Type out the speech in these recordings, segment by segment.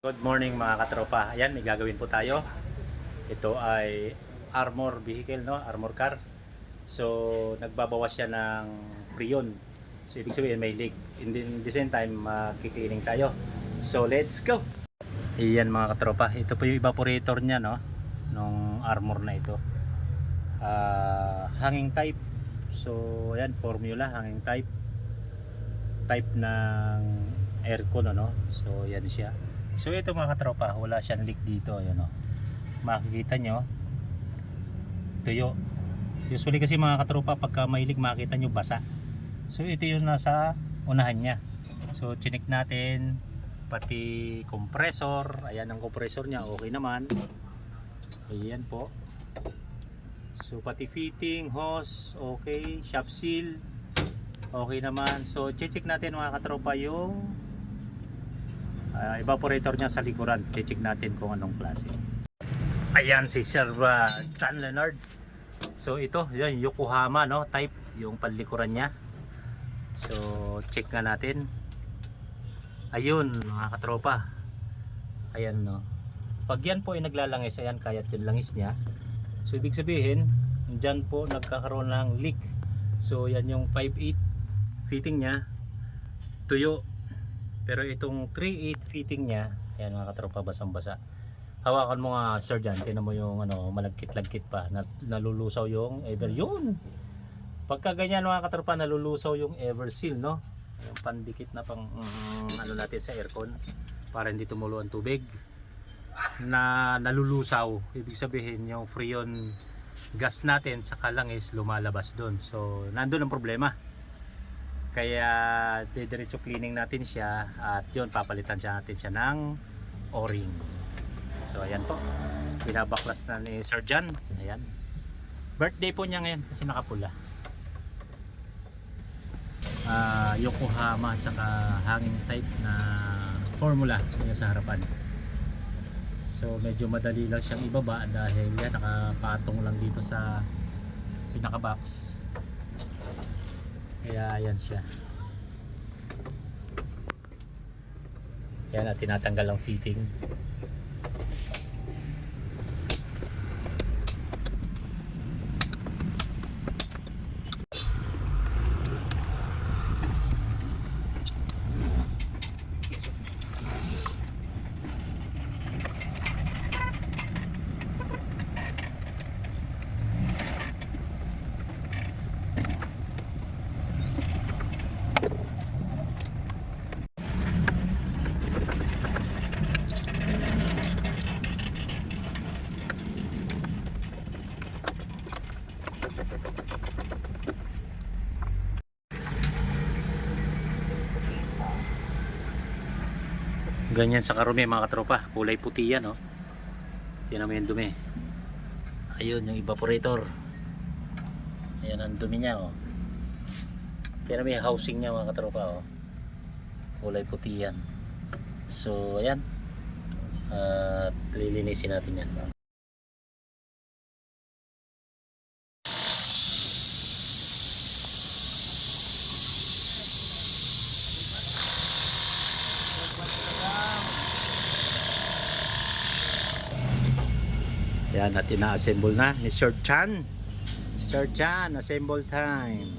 Good morning mga katropa. Ayan, may gagawin po tayo. Ito ay armor vehicle, no? Armor car. So, nagbabawas siya ng freon. So, ibig sabihin may leak. In the, in the same time, makikleaning tayo. So, let's go! Ayan mga katropa. Ito po yung evaporator niya, no? Nung armor na ito. Ah, hanging type. So, ayan, formula, hanging type. Type ng aircon, ano? So, yan siya. So ito mga katropa, wala siyang leak dito, ayan o. Makikita nyo, tuyo. Usually kasi mga katropa, pagka may leak, makikita nyo basa. So ito yung nasa unahan niya. So chinik natin, pati compressor, ayan ang compressor niya, okay naman. Ayan po. So pati fitting, hose, okay, shop seal, okay naman. So check natin mga katropa yung Ah, evaporator niya sa likuran. Check natin kung anong klase. Ayan si Sir uh, John Leonard. So ito, yan Yokohama no, type yung panlikuran niya. So check nga natin. Ayun mga katropa. Ayan no. Pag yan po ay naglalangis, ayan kayat yung langis niya. So ibig sabihin, dyan po nagkakaroon ng leak. So yan yung 5.8 fitting niya. Tuyo pero itong 3.8 fitting niya, ayan mga katropa basang-basa. Hawakan mo nga sir dyan, tinan mo yung ano, malagkit-lagkit pa, na, nalulusaw yung ever yun. Pagka ganyan mga katropa, nalulusaw yung ever seal, no? Yung pandikit na pang mm, ano natin sa aircon para hindi tumulo ang tubig na nalulusaw. Ibig sabihin yung freon gas natin sa langis lumalabas doon. So, nandun ang problema. Kaya didiretso cleaning natin siya at yun papalitan siya natin siya ng o-ring. So ayan po. Binabaklas na ni Sir John. Ayan. Birthday po niya ngayon kasi nakapula. Ah, Yokohama at saka hanging type na formula yung sa harapan. So medyo madali lang siyang ibaba dahil yan nakapatong lang dito sa pinaka box. Kaya ayan siya. Yan at tinatanggal ang fitting. Ganyan sa karumi mga katropa. Kulay puti yan oh. Yan naman yung dumi. Ayun yung evaporator. Ayan ang dumi niya oh. Yan naman yung housing niya mga katropa oh. Kulay puti yan. So ayan. At lilinisin natin yan. Yan at ina-assemble na ni Sir Chan. Sir Chan, assemble time.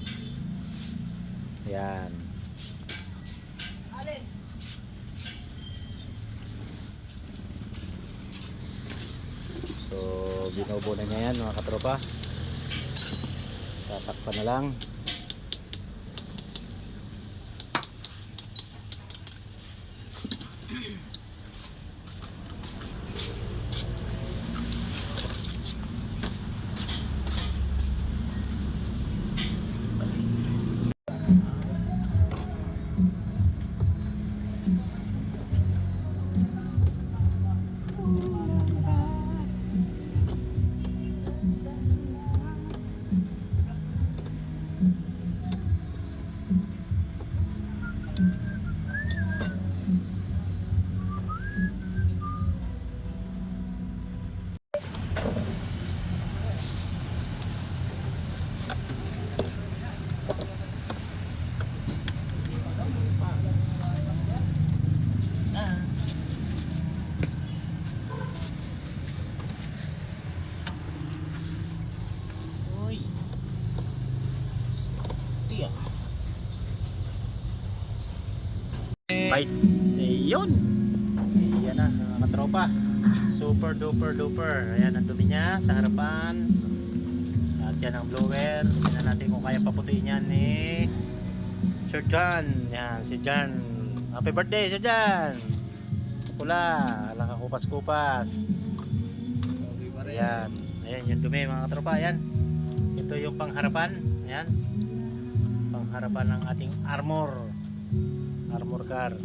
Yan. So, binobo na niya yan mga katropa. Tatakpan na lang. Bite. Ayun. Ayan na, mga katropa. Super duper duper. Ayan ang dumi niya sa harapan. At yan ang blower. Tingnan natin kung kaya paputiin yan ni Sir John. Yan, si John. Happy birthday, Sir John. Pula. Alang ka kupas-kupas. Ayan. Ayan yung dumi mga katropa. Ayan. Ito yung pangharapan. Ayan. Pangharapan ng ating armor. Armor car.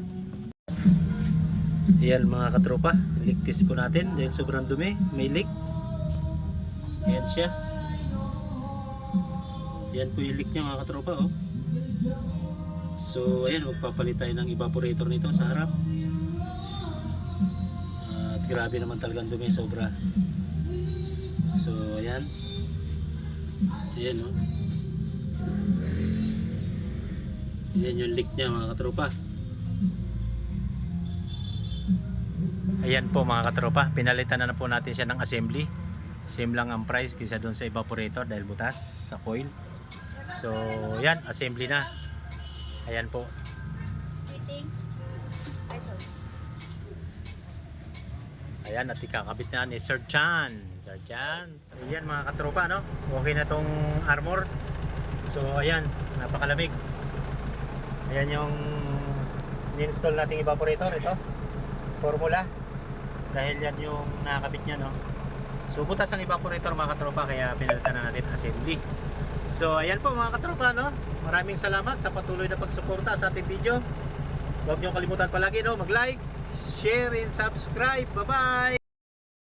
Ayan mga katropa. Ligtis po natin dahil sobrang dumi. May leak. Ayan siya. Ayan po yung leak niya mga katropa. Oh. So ayan, magpapalit tayo ng evaporator nito sa harap. At grabe naman talagang dumi sobra. So ayan. Ayan oh. Ayan yung leak niya mga katropa. Ayan po mga katropa, pinalitan na, na po natin siya ng assembly. Same lang ang price kaysa doon sa evaporator dahil butas sa coil. So, yan, assembly na. Ayan po. Ayan, at ikakabit na ni Sir Chan. Sir Chan. Ayan mga katropa, no? Okay na tong armor. So, ayan, napakalamig. Ayan yung ni-install nating evaporator. Ito, formula. Dahil yan yung nakakabit niya, no? So, butas ang evaporator mga katropa, kaya pinalitan na natin assembly. So, ayan po mga katropa, no? Maraming salamat sa patuloy na pagsuporta sa ating video. Huwag niyo kalimutan palagi, no? Mag-like, share, and subscribe. Bye-bye!